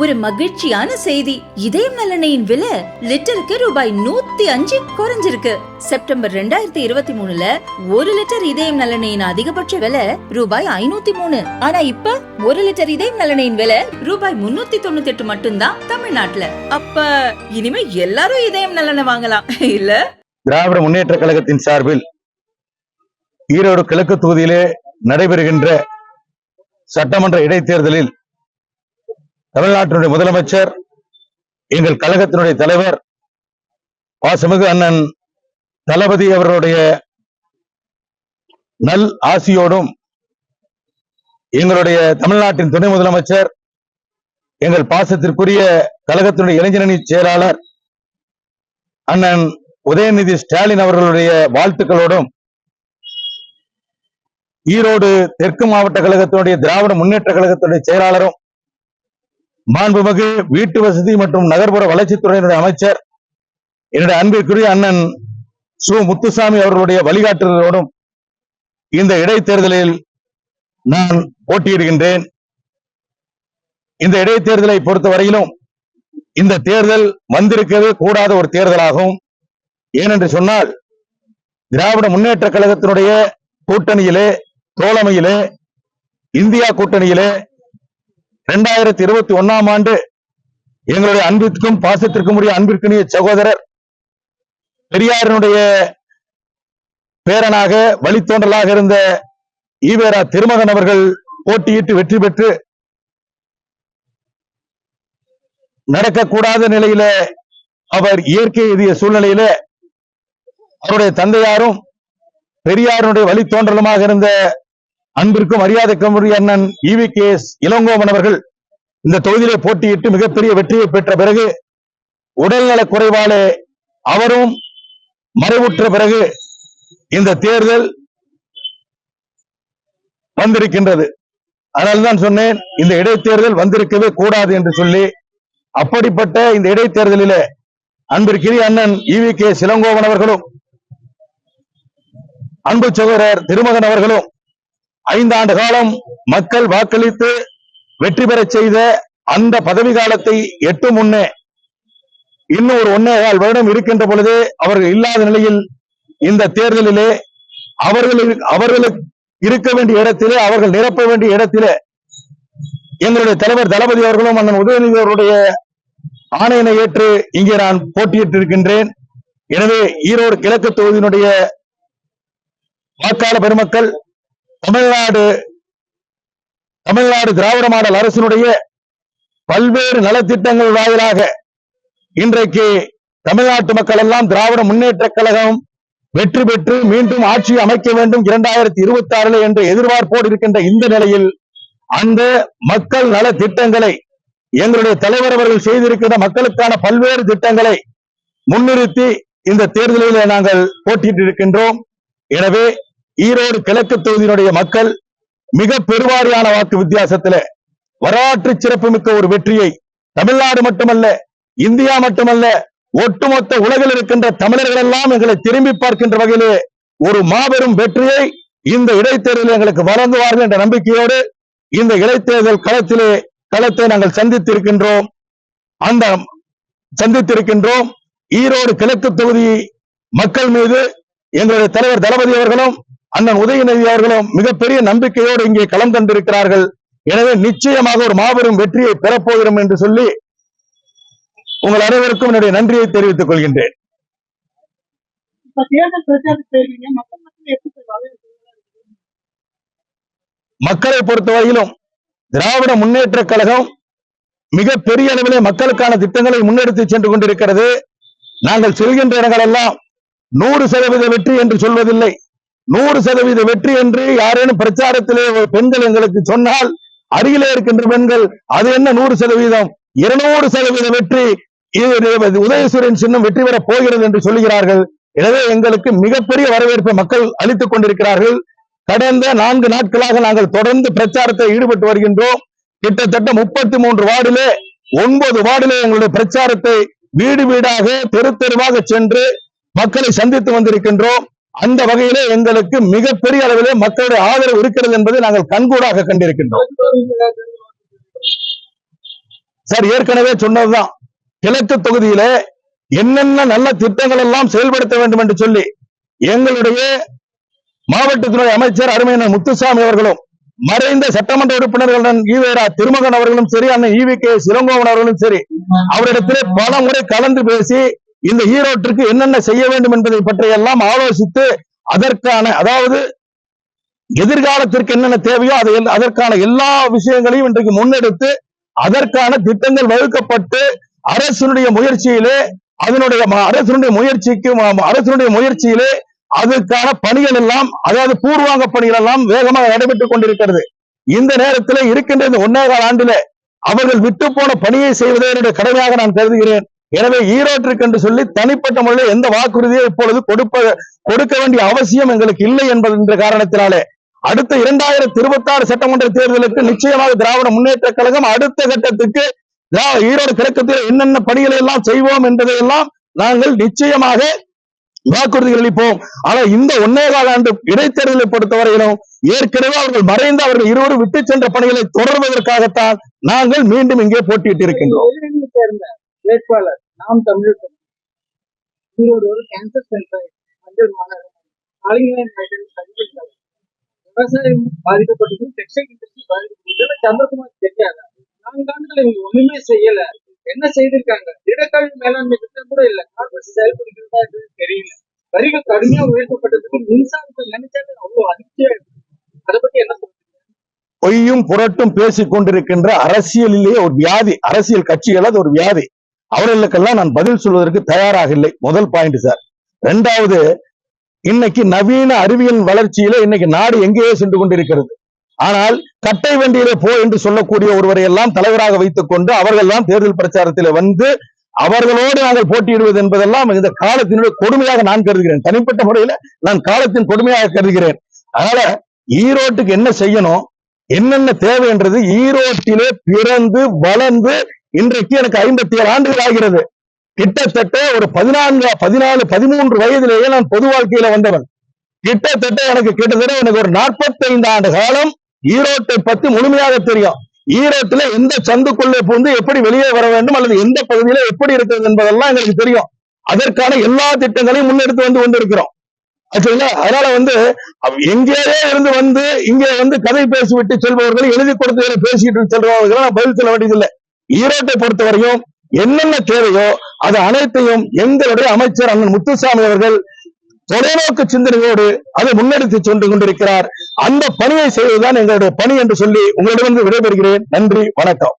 ஒரு மகிழ்ச்சியான செய்தி. இதயம் நலனையின் விலை லிட்டருக்கு ரூபாய் நூத்தி அஞ்சு குறைஞ்சிருக்கு. செப்டம்பர் ரெண்டாயிரத்தி இருபத்தி மூணுல ஒரு லிட்டர் இதயம் நலனையின் அதிகபட்ச விலை ரூபாய் ஐநூத்தி மூணு. ஆனா இப்ப ஒரு லிட்டர் இதயம் நலனையின் விலை ரூபாய் முன்னூத்தி தொண்ணூத்தி எட்டு மட்டும்தான் தமிழ்நாட்டுல. அப்ப இனிமே எல்லாரும் இதயம் நலனை வாங்கலாம். இல்ல? திராவிட முன்னேற்ற கழகத்தின் சார்பில் ஈரோடு கிழக்கு தொகுதியிலே நடைபெறுகின்ற சட்டமன்ற இடைத்தேர்தலில் தமிழ்நாட்டினுடைய முதலமைச்சர் எங்கள் கழகத்தினுடைய தலைவர் பாசமிகு அண்ணன் தளபதி அவர்களுடைய நல் ஆசியோடும் எங்களுடைய தமிழ்நாட்டின் துணை முதலமைச்சர் எங்கள் பாசத்திற்குரிய கழகத்தினுடைய இளைஞரணி செயலாளர் அண்ணன் உதயநிதி ஸ்டாலின் அவர்களுடைய வாழ்த்துக்களோடும் ஈரோடு தெற்கு மாவட்ட கழகத்தினுடைய திராவிட முன்னேற்ற கழகத்தினுடைய செயலாளரும் மாண்புமிகு வீட்டு வசதி மற்றும் நகர்ப்புற வளர்ச்சித்துறையினுடைய அமைச்சர் என்னுடைய அன்பிற்குரிய அண்ணன் சு. முத்துசாமி அவர்களுடைய வழிகாட்டுதலோடும் இந்த இடைத்தேர்தலில் நான் போட்டியிடுகின்றேன். இந்த இடைத்தேர்தலை பொறுத்தவரையிலும் இந்த தேர்தல் வந்திருக்கவே கூடாத ஒரு தேர்தலாகும். ஏனென்று சொன்னால் திராவிட முன்னேற்ற கழகத்தினுடைய கூட்டணியிலே தோழமையிலே இந்தியா கூட்டணியிலே இரண்டாயிரத்தி இருபத்தி ஒன்னாம் ஆண்டு எங்களுடைய அன்பிற்கும் பாசத்திற்கும் உரிய அன்பிற்குரிய சகோதரர் பெரியாரினுடைய பேரனாக வழித்தோன்றலாக இருந்த ஈவேரா திருமகன் அவர்கள் போட்டியிட்டு வெற்றி பெற்று நடக்கக்கூடாத நிலையில அவர் இயற்கை எதிய சூழ்நிலையில அவருடைய தந்தையாரும் பெரியாருடைய வழித்தோன்றலுமாக இருந்த அன்பிற்கும் மரியாதைக்கும் உரிய அண்ணன் இவி கே எஸ் இளங்கோவன் அவர்கள் இந்த தொகுதியிலே போட்டியிட்டு மிகப்பெரிய வெற்றியை பெற்ற பிறகு உடல்நல குறைவாலே அவரும் மறைவுற்ற பிறகு இந்த தேர்தல் வந்திருக்கின்றது. அதனால்தான் சொன்னேன் இந்த இடைத்தேர்தல் வந்திருக்கவே கூடாது என்று சொல்லி அப்படிப்பட்ட இந்த இடைத்தேர்தலிலே அன்பிற்கிரி அண்ணன் இவி கே சிலங்கோவன் அவர்களும் அன்பு சகோதரர் திருமகன் அவர்களும் ஐந்தாண்டு காலம் மக்கள் வாக்களித்து வெற்றி பெறச் செய்த அந்த பதவி காலத்தை எட்டு முன்னே இன்னும் ஒரு ஒன்னேகால் வருடம் இருக்கின்ற பொழுது அவர்கள் இல்லாத நிலையில் இந்த தேர்தலிலே அவர்கள் அவர்களுக்கு இருக்க வேண்டிய இடத்திலே அவர்கள் நிரப்ப வேண்டிய இடத்திலே எங்களுடைய தலைவர் தளபதி அவர்களும் அண்ணன் உதயநிதி அவருடைய ஆணையினை ஏற்று இங்கே நான் போட்டியிட்டு இருக்கின்றேன் எனவே ஈரோடு கிழக்கு தொகுதியினுடைய வாக்காளர் பெருமக்கள் தமிழ்நாடு தமிழ்நாடு திராவிட மாடல் அரசினுடைய பல்வேறு நலத்திட்டங்கள் வாயிலாக இன்றைக்கு தமிழ்நாட்டு மக்கள் எல்லாம் திராவிட முன்னேற்ற கழகம் வெற்றி பெற்று மீண்டும் ஆட்சி அமைக்க வேண்டும் இரண்டாயிரத்தி இருபத்தி ஆறுல என்று எதிர்பார்ப்போடு இருக்கின்ற இந்த நிலையில் அந்த மக்கள் நல திட்டங்களை எங்களுடைய தலைவர் அவர்கள் செய்திருக்கின்ற மக்களுக்கான பல்வேறு திட்டங்களை முன்னிறுத்தி இந்த தேர்தலில் நாங்கள் போட்டியிட்டு இருக்கின்றோம் எனவே ஈரோடு கிழக்கு தொகுதியினுடைய மக்கள் மிக பெருவாரியான வாக்கு வித்தியாசத்தில வரலாற்று சிறப்புமிக்க ஒரு வெற்றியை தமிழ்நாடு மட்டுமல்ல இந்தியா மட்டுமல்ல ஒட்டுமொத்த உலகில் இருக்கின்ற தமிழர்கள் எல்லாம் எங்களை திரும்பி பார்க்கின்ற வகையிலே ஒரு மாபெரும் வெற்றியை இந்த இடைத்தேர்தலில் எங்களுக்கு வழங்குவார்கள் என்ற நம்பிக்கையோடு இந்த இடைத்தேர்தல் களத்திலே களத்தை நாங்கள் சந்தித்திருக்கின்றோம். அந்த சந்தித்திருக்கின்றோம். ஈரோடு கிழக்கு தொகுதி மக்கள் மீது எங்களுடைய தலைவர் தளபதி அவர்களும் அண்ணன் உதயநிதி அவர்களும் மிகப்பெரிய நம்பிக்கையோடு இங்கே களம் கண்டிருக்கிறார்கள். எனவே நிச்சயமாக ஒரு மாபெரும் வெற்றியை பெறப்போகிறோம் என்று சொல்லி உங்கள் அனைவருக்கும் என்னுடைய நன்றியை தெரிவித்துக் கொள்கின்றேன். மக்களை பொறுத்தவரையிலும் திராவிட முன்னேற்ற கழகம் மிக பெரிய அளவிலே மக்களுக்கான திட்டங்களை முன்னெடுத்து சென்று கொண்டிருக்கிறது. நாங்கள் செல்கின்ற இடங்களெல்லாம் நூறு சதவீத வெற்றி என்று சொல்வதில்லை. நூறு சதவீத வெற்றி என்று யாரேனும் பிரச்சாரத்திலே பெண்கள் எங்களுக்கு சொன்னால் அருகிலே இருக்கின்ற பெண்கள் அது என்ன நூறு சதவீதம்? இருநூறு சதவீத வெற்றி. இது உதயசூரியன் சின்னம் வெற்றி பெறப் போகிறது என்று சொல்லுகிறார்கள். எனவே எங்களுக்கு மிகப்பெரிய வரவேற்பை மக்கள் அளித்துக் கொண்டிருக்கிறார்கள். கடந்த நான்கு நாட்களாக நாங்கள் தொடர்ந்து பிரச்சாரத்தை ஈடுபட்டு வருகின்றோம். கிட்டத்தட்ட முப்பத்தி மூன்று வார்டிலே ஒன்பது வார்டிலே எங்களுடைய பிரச்சாரத்தை வீடு வீடாக தெரு தெருவாக சென்று மக்களை சந்தித்து வந்திருக்கின்றோம். அந்த வகையிலே எங்களுக்கு மிகப்பெரிய அளவிலே மக்களுடைய ஆதரவு இருக்கிறது என்பதை நாங்கள் கண்கூடாக கண்டிருக்கின்றோம். சார் ஏற்கனவே சொன்னதுதான். கிழக்கு தொகுதியில என்னென்ன நல்ல திட்டங்கள் எல்லாம் செயல்படுத்த வேண்டும் என்று சொல்லி எங்களுடைய மாவட்டத்தினுடைய அமைச்சர் அருமையினர் முத்துசாமி அவர்களும் மறைந்த சட்டமன்ற உறுப்பினர்களுடன் ஈவேரா திருமகன் அவர்களும் சரி அண்ணன் ஈவி கே சிலங்கோவன் அவர்களும் சரி அவரிடத்திலே பல முறை கலந்து பேசி இந்த ஈரோட்டிற்கு என்னென்ன செய்ய வேண்டும் என்பதை பற்றி எல்லாம் ஆலோசித்து அதற்கான அதாவது எதிர்காலத்திற்கு என்னென்ன தேவையோ அதை அதற்கான எல்லா விஷயங்களையும் இன்றைக்கு முன்னெடுத்து அதற்கான திட்டங்கள் வகுக்கப்பட்டு அரசனுடைய முயற்சியிலே அதனுடைய அரசனுடைய முயற்சிக்கு அரசனுடைய முயற்சியிலே அதற்கான பணிகள் எல்லாம் அதாவது பூர்வாங்க பணிகள் எல்லாம் வேகமாக நடைபெற்றுக் கொண்டிருக்கிறது. இந்த நேரத்தில் இருக்கின்ற இந்த ஒன்னே கால ஆண்டிலே அவர்கள் விட்டு போன பணியை செய்வதே என்னுடைய கடமையாக நான் கருதுகிறேன். எனவே ஈரோட்டிற்கு என்று சொல்லி தனிப்பட்ட முறையில் எந்த வாக்குறுதியை இப்பொழுது கொடுப்ப கொடுக்க வேண்டிய அவசியம் எங்களுக்கு இல்லை என்பது என்ற காரணத்தினாலே அடுத்த இரண்டாயிரத்தி இருபத்தி ஆறு சட்டமன்ற தேர்தலுக்கு நிச்சயமாக திராவிட முன்னேற்ற கழகம் அடுத்த கட்டத்துக்கு ஈரோடு கிழக்கத்தில் என்னென்ன பணிகளை எல்லாம் செய்வோம் என்பதை எல்லாம் நாங்கள் நிச்சயமாக வாக்குறுதிகள் அளிப்போம். ஆனா இந்த ஒன்னேகால ஆண்டு இடைத்தேர்தலை பொறுத்தவரையிலும் ஏற்கனவே அவர்கள் மறைந்து அவர்கள் இருவரும் விட்டு சென்ற பணிகளை தொடர்வதற்காகத்தான் நாங்கள் மீண்டும் இங்கே போட்டியிட்டு இருக்கின்றோம் வேட்பாளர் நாம் தமிழர் ஈரோடு ஒரு கேன்சர் சென்டர் மஞ்சள் மாநகரம் விவசாயம் பாதிக்கப்பட்டது டெக்ஸ்டைல் இண்டஸ்ட்ரி பாதிக்கப்பட்டது சந்திரகுமார் தெரியாதா. நான்கு ஆண்டுகள் இவங்க ஒண்ணுமே செய்யல. என்ன செய்திருக்காங்க? திடக்கழிவு மேலாண்மை திட்டம் கூட இல்ல. காங்கிரஸ் செயல்படுகிறதா தெரியல. வரிகள் கடுமையா உயர்த்தப்பட்டதுக்கு மின்சாரத்தை நினைச்சாலே அவ்வளவு அதிர்ச்சியா இருக்கு. அதை பத்தி என்ன சொல்றீங்க? பொய்யும் புரட்டும் பேசிக் கொண்டிருக்கின்ற அரசியலிலே ஒரு வியாதி அரசியல் கட்சிகள் அது ஒரு வியாதி. அவர்களுக்கெல்லாம் நான் பதில் சொல்வதற்கு தயாராக இல்லை. முதல் பாயிண்ட் சார் ரெண்டாவது இன்னைக்கு நவீன அறிவியல் வளர்ச்சியில இன்னைக்கு நாடு எங்கேயோ சென்று கொண்டிருக்கிறது. ஆனால் கட்டை வண்டியிலே போ என்று சொல்லக்கூடிய ஒருவரை எல்லாம் தலைவராக வைத்துக் கொண்டு அவர்கள் எல்லாம் தேர்தல் பிரச்சாரத்தில் வந்து அவர்களோடு நாங்கள் போட்டியிடுவது என்பதெல்லாம் இந்த காலத்தினுடைய கொடுமையாக நான் கருதுகிறேன். தனிப்பட்ட முறையில நான் காலத்தின் கொடுமையாக கருதுகிறேன். அதனால ஈரோட்டுக்கு என்ன செய்யணும்? என்னென்ன தேவை என்றது ஈரோட்டிலே பிறந்து வளர்ந்து இன்றைக்கு எனக்கு ஐம்பத்தி ஏழு ஆண்டுகள் ஆகிறது. கிட்டத்தட்ட ஒரு பதினான்கு பதினாலு பதிமூன்று வயதிலேயே நான் பொது வாழ்க்கையில வந்தவன். கிட்டத்தட்ட எனக்கு கிட்டத்தட்ட எனக்கு ஒரு 45 ஆண்டு காலம் ஈரோட்டை பத்தி முழுமையாக தெரியும். ஈரோட்டில் எந்த சந்துக்குள்ளே பூந்து எப்படி வெளியே வர வேண்டும் அல்லது எந்த பகுதியில எப்படி இருக்கிறது என்பதெல்லாம் எங்களுக்கு தெரியும். அதற்கான எல்லா திட்டங்களையும் முன்னெடுத்து வந்து கொண்டிருக்கிறோம். ஆச்சுங்களா அதனால வந்து எங்கேயே இருந்து வந்து இங்கே வந்து கதை பேசிவிட்டு செல்பவர்கள் எழுதி கொடுத்து பேசிட்டு செல்பவர்கள் நான் பதில் சொல்ல வேண்டியதில்லை. ஈரோட்டை பொறுத்தவரையும் என்னென்ன தேவையோ அது அனைத்தையும் எங்களுடைய அமைச்சர் அண்ணன் முத்துசாமி அவர்கள் தொலைநோக்கு சிந்தனையோடு அதை முன்னெடுத்து சென்று கொண்டிருக்கிறார். அந்த பணியை செய்வதுதான் எங்களுடைய பணி என்று சொல்லி உங்களிடமிருந்து விடைபெறுகிறேன். நன்றி வணக்கம்.